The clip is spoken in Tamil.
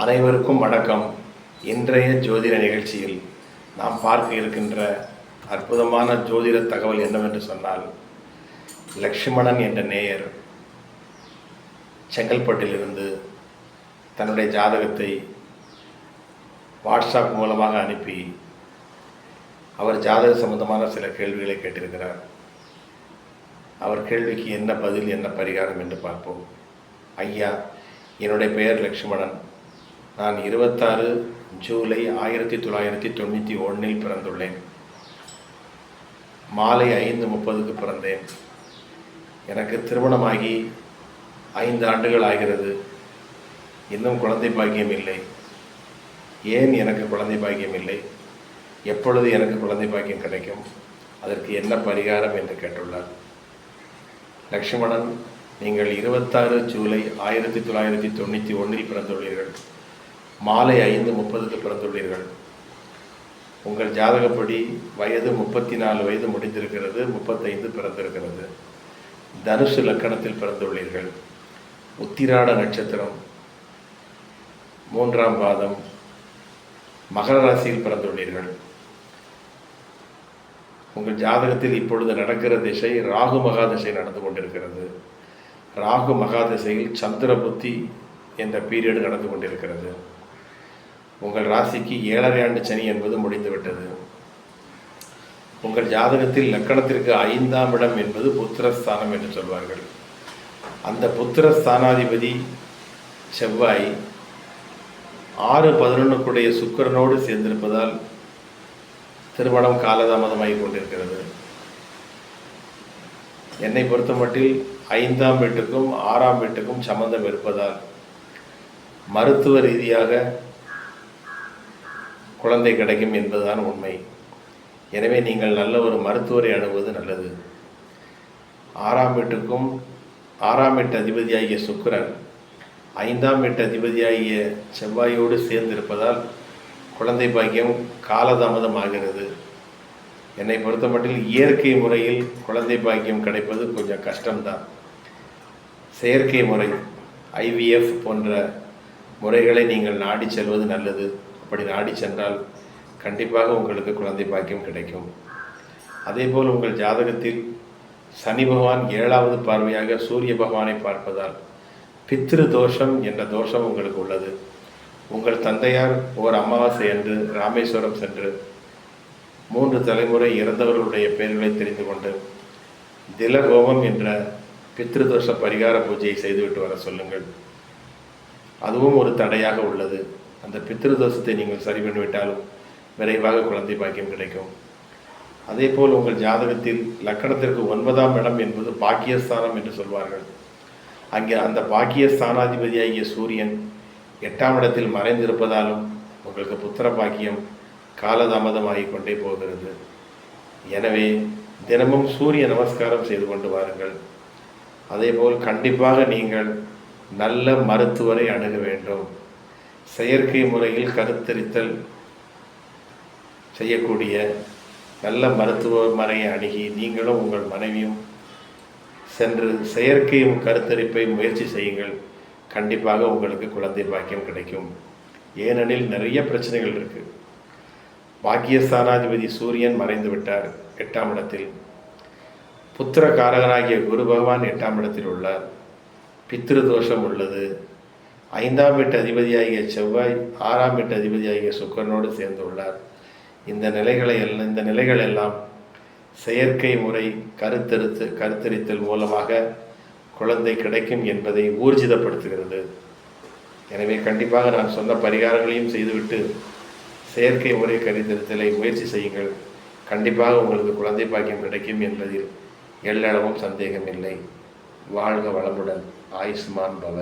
அனைவருக்கும் வணக்கம். இன்றைய ஜோதிட நிகழ்ச்சியில் நாம் பார்க்க இருக்கின்ற அற்புதமான ஜோதிட தகவல் என்னவென்று சொன்னால் லக்ஷ்மணன் என்ற நேயர் செங்கல்பட்டிலிருந்து தன்னுடைய ஜாதகத்தை வாட்ஸ்அப் மூலமாக அனுப்பி அவர் ஜாதக சம்பந்தமான சில கேள்விகளை கேட்டிருக்கிறார். அவர் கேள்விக்கு என்ன பதில் என்ன பரிகாரம் என்று பார்ப்போம். ஐயா என்னுடைய பெயர் லக்ஷ்மணன். நான் இருபத்தாறு ஜூலை ஆயிரத்தி தொள்ளாயிரத்தி தொண்ணூற்றி ஒன்றில் பிறந்துள்ளேன். மாலை ஐந்து முப்பதுக்கு பிறந்தேன். எனக்கு திருமணமாகி ஐந்து ஆண்டுகள் ஆகிறது. இன்னும் குழந்தை பாக்கியம் இல்லை. ஏன் எனக்கு குழந்தை பாக்கியம் இல்லை? எப்பொழுது எனக்கு குழந்தை பாக்கியம் கிடைக்கும்? அதற்கு என்ன பரிகாரம் என்று கேட்டுள்ளார். லக்ஷ்மணன் நீங்கள் இருபத்தாறு ஜூலை ஆயிரத்தி தொள்ளாயிரத்தி தொண்ணூற்றி ஒன்றில் பிறந்துள்ளீர்கள். மாலை ஐந்து முப்பதுக்கு பிறந்துள்ளீர்கள். உங்கள் ஜாதகப்படி வயது முப்பத்தி நாலு வயது முடிந்திருக்கிறது முப்பத்தைந்து பிறந்திருக்கிறது. தனுசு லக்கணத்தில் பிறந்துள்ளீர்கள். உத்திராட நட்சத்திரம் மூன்றாம் பாதம் மகர ராசியில் பிறந்துள்ளீர்கள். உங்கள் ஜாதகத்தில் இப்பொழுது நடக்கிற திசை ராகு மகா திசை நடந்து கொண்டிருக்கிறது. ராகு மகா திசையில் சந்திர புத்தி என்ற பீரியடு நடந்து கொண்டிருக்கிறது. உங்கள் ராசிக்கு ஏழரை ஆண்டு சனி என்பது முடிந்துவிட்டது. உங்கள் ஜாதகத்தில் லக்கணத்திற்கு ஐந்தாம் இடம் என்பது புத்திரஸ்தானம் என்று சொல்வார்கள். அந்த புத்திரஸ்தானாதிபதி செவ்வாய் ஆறு பதினொன்றுக்குடைய சுக்கிரனோடு சேர்ந்திருப்பதால் திருமணம் காலதாமதமாகி கொண்டிருக்கிறது. என்னை பொறுத்தமட்டில் ஐந்தாம் வீட்டுக்கும் ஆறாம் வீட்டுக்கும் சம்பந்தம் இருப்பதால் மருத்துவ ரீதியாக குழந்தை கிடைக்கும் என்பதுதான் உண்மை. எனவே நீங்கள் நல்ல ஒரு மருத்துவரை அணுகுவது நல்லது. ஆறாம் வீட்டுக்கும் ஆறாம் வீட்டு அதிபதியாகிய சுக்கரன் ஐந்தாம் வீட்டு அதிபதியாகிய செவ்வாயோடு சேர்ந்திருப்பதால் குழந்தை பாக்கியம் காலதாமதம் ஆகிறது என்னை பொறுத்தமட்டில் இயற்கை முறையில் குழந்தை பாக்கியம் கிடைப்பது கொஞ்சம் கஷ்டம்தான். செயற்கை முறை ஐவிஎஃப் போன்ற முறைகளை நீங்கள் நாடி செல்வது நல்லது. அப்படி நாடி சென்றால் கண்டிப்பாக உங்களுக்கு குழந்தை பாக்கியம் கிடைக்கும். அதேபோல் உங்கள் ஜாதகத்தில் சனி பகவான் ஏழாவது பார்வையாக சூரிய பகவானை பார்ப்பதால் பித்ரு தோஷம் என்ற தோஷம் உங்களுக்கு உள்ளது. உங்கள் தந்தையார் ஓர் அமாவாசை அன்று ராமேஸ்வரம் சென்று மூன்று தலைமுறை இறந்தவர்களுடைய பெயர்களை தெரிந்து கொண்டு திலகோமம் என்ற பித்ருதோஷ பரிகார பூஜையை செய்துவிட்டு வர சொல்லுங்கள். அதுவும் ஒரு தடையாக உள்ளது. அந்த பித்திருதோஷத்தை நீங்கள் சரி பண்ணிவிட்டாலும் விரைவாக குழந்தை பாக்கியம் கிடைக்கும். அதே போல் உங்கள் ஜாதகத்தில் லக்கணத்திற்கு ஒன்பதாம் இடம் என்பது பாக்கியஸ்தானம் என்று சொல்வார்கள். அங்கே அந்த பாக்கியஸ்தானாதிபதியாகிய சூரியன் எட்டாம் இடத்தில் மறைந்திருப்பதாலும் உங்களுக்கு புத்திர பாக்கியம் காலதாமதமாகி கொண்டே போகிறது. எனவே தினமும் சூரிய நமஸ்காரம் செய்து கொண்டு வாருங்கள். அதேபோல் கண்டிப்பாக நீங்கள் நல்ல மருத்துவரை அணுக வேண்டும். செயற்கை முறையில் கருத்தரித்தல் செய்யக்கூடிய நல்ல மருத்துவமனையை அணுகி நீங்களும் உங்கள் மனைவியும் சென்று செயற்கை கருத்தரிப்பை முயற்சி செய்யுங்கள். கண்டிப்பாக உங்களுக்கு குழந்தை பாக்கியம் கிடைக்கும். ஏனெனில் நிறைய பிரச்சனைகள் இருக்குது பாக்கியஸ்தானாதிபதி சூரியன் மறைந்து விட்டார் எட்டாம் இடத்தில். புத்திர காரகனாகிய குரு பகவான் எட்டாம் இடத்தில் உள்ளார். பித்ரு தோஷம் உள்ளது. ஐந்தாம் வீட்டு அதிபதியாகிய செவ்வாய் ஆறாம் வீட்டு அதிபதியாகிய சுக்கரனோடு சேர்ந்துள்ளார். இந்த நிலைகளை எல்லாம் இந்த நிலைகள் எல்லாம் செயற்கை முறை கருத்தெடுத்து கருத்தரித்தல் மூலமாக குழந்தை கிடைக்கும் என்பதை ஊர்ஜிதப்படுத்துகிறது. எனவே கண்டிப்பாக நான் சொன்ன பரிகாரங்களையும் செய்துவிட்டு செயற்கை முறை கருத்தெடுத்தலை முயற்சி செய்யுங்கள். கண்டிப்பாக உங்களுக்கு குழந்தை பாக்கியம் கிடைக்கும் என்பதில் எல்லளவும் சந்தேகமில்லை. வாழ்க வளமுடன் ஆயுஷ்மான் பவ